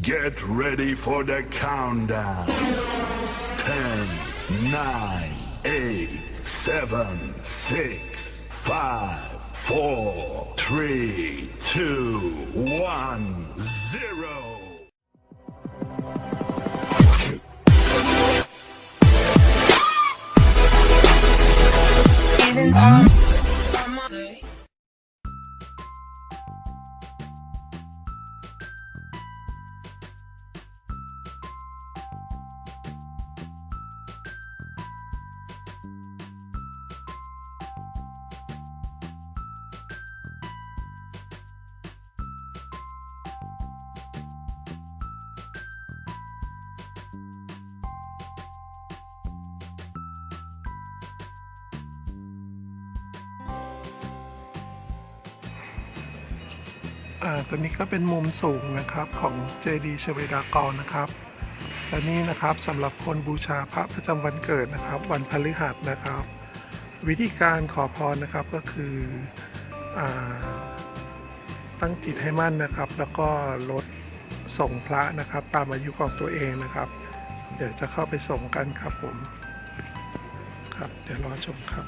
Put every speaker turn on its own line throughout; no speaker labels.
Get ready for the countdown. 10, 9, 8, 7, 6, 5, 4, 3, 2, 1, 0.
ตัวนี้ก็เป็นมุมสูงนะครับของเจดีย์ชเวดากรนะครับ และนี่นะครับสำหรับคนบูชาพระประจำวันเกิดนะครับ วันพฤหัสนะครับ วิธีการขอพรนะครับก็คืออตั้งจิตให้มั่นนะครับ แล้วก็ลดส่งพระนะครับ ตามอายุของตัวเองนะครับ เดี๋ยวจะเข้าไปส่งกันครับผมครับ เดี๋ยวรอชมครับ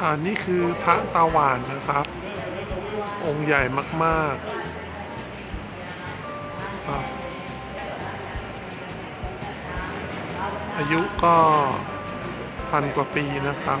อ่านี่คือพระตาหวานนะครับ องค์ใหญ่มากๆครับอายุก็พันกว่าปีนะครับ